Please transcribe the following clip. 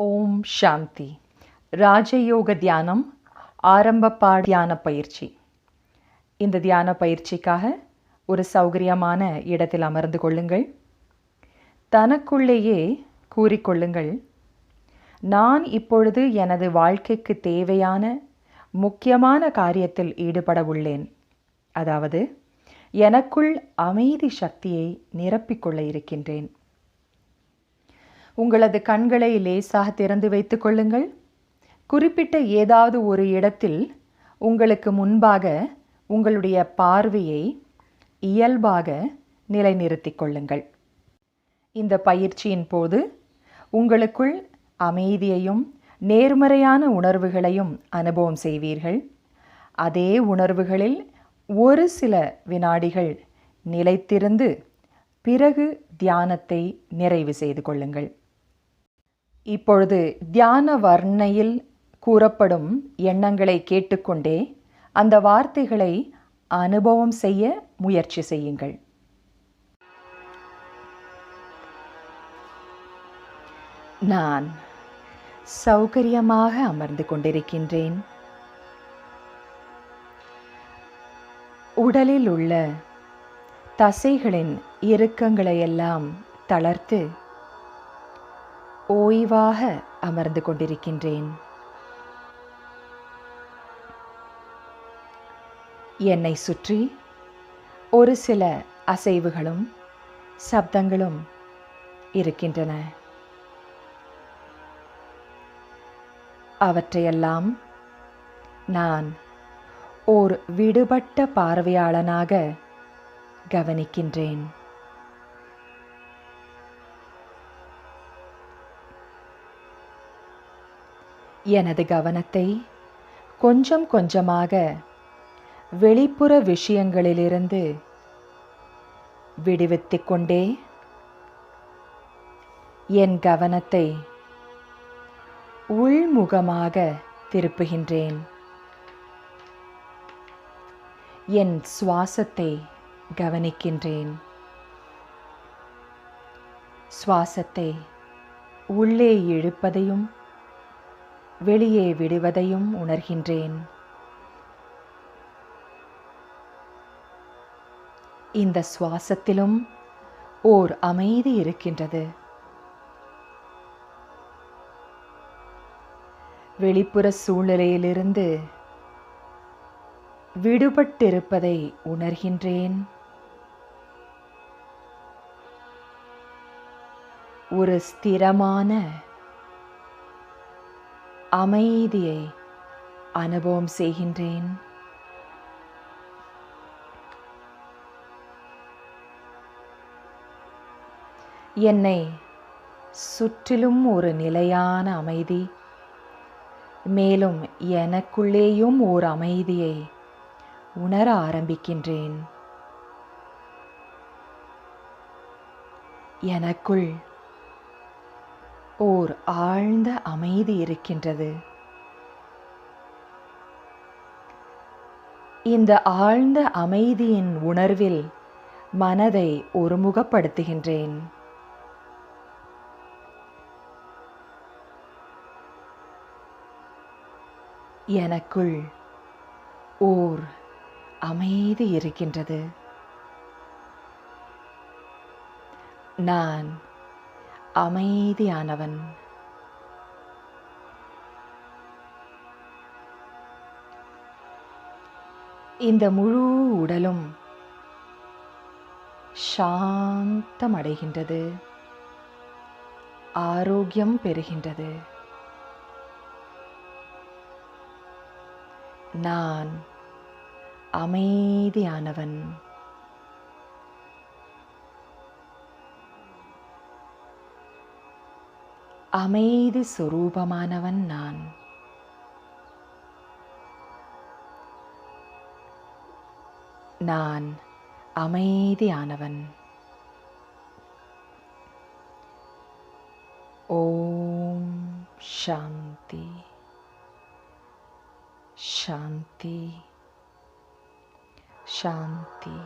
ஓம் சாந்தி. ராஜயோக தியானம் ஆரம்ப பாட தியான பயிற்சி. இந்த தியான பயிற்சிக்காக ஒரு சௌகரியமான இடத்தில் அமர்ந்து கொள்ளுங்கள். தனக்குள்ளேயே கூறிக்கொள்ளுங்கள் நான் இப்பொழுது எனது வாழ்க்கைக்கு தேவையான முக்கியமான காரியத்தில் ஈடுபட உள்ளேன். அதாவது எனக்குள் அமைதி சக்தியை நிரப்பிக்கொள்ள இருக்கின்றேன். உங்களது கண்களை லேசாக திறந்து வைத்துக் கொள்ளுங்கள். குறிப்பிட்ட ஏதாவது ஒரு இடத்தில் உங்களுக்கு முன்பாக உங்களுடைய பார்வையை இயல்பாக நிலைநிறுத்திக் கொள்ளுங்கள். இந்த பயிற்சியின் போது உங்களுக்குள் அமைதியையும் நேர்மறையான உணர்வுகளையும் அனுபவம் செய்வீர்கள். அதே உணர்வுகளில் ஒரு சில வினாடிகள் நிலைத்திருந்து பிறகு தியானத்தை நிறைவு செய்து கொள்ளுங்கள். இப்பொழுது தியான வர்ணையில் கூறப்படும் எண்ணங்களை கேட்டுக்கொண்டே அந்த வார்த்தைகளை அனுபவம் செய்ய முயற்சி செய்யுங்கள். நான் சௌகரியமாக அமர்ந்து கொண்டிருக்கின்றேன். உடலில் உள்ள தசைகளின் இறுக்கங்களையெல்லாம் தளர்த்து ஓய்வாக அமர்ந்து கொண்டிருக்கின்றேன். என்னை சுற்றி ஒரு சில அசைவுகளும் சப்தங்களும் இருக்கின்றன. அவற்றையெல்லாம் நான் ஓர் விடுபட்ட பார்வையாளனாக கவனிக்கின்றேன். எனது கவனத்தை கொஞ்சம் கொஞ்சமாக வெளிப்புற விஷயங்களிலிருந்து விடுவித்து கொண்டே என் கவனத்தை உள்முகமாக திருப்புகின்றேன். என் சுவாசத்தை கவனிக்கின்றேன். சுவாசத்தை உள்ளே இழுப்பதையும் வெளியே விடுவதையும் உணர்கின்றேன். இந்த சுவாசத்திலும் ஓர் அமைதி இருக்கின்றது. வெளிப்புற சூழ்நிலையிலிருந்து விடுபட்டிருப்பதை உணர்கின்றேன். ஒரு ஸ்திரமான அமைதியை அனுபவம் செய்கின்றேன். என்னை சுற்றிலும் ஒரு நிலையான அமைதி மேலும் எனக்குள்ளேயும் ஓர் அமைதியை உணர ஆரம்பிக்கின்றேன். எனக்குள் ஓர் ஆழ்ந்த அமைதி இருக்கின்றது. இந்த ஆழ்ந்த அமைதியின் உணர்வில் மனதை ஒருமுகப்படுத்துகின்றேன். எனக்குள் ஓர் அமைதி இருக்கின்றது. நான் அமைதியானவன். இந்த முழு உடலும் சாந்தமடைகின்றது. ஆரோக்கியம் பெறுகின்றது. நான் அமைதியானவன். அமைதி சுரூபமானவன் நான். நான் அமைதியானவன். ஓம் சாந்தி. சாந்தி. சாந்தி.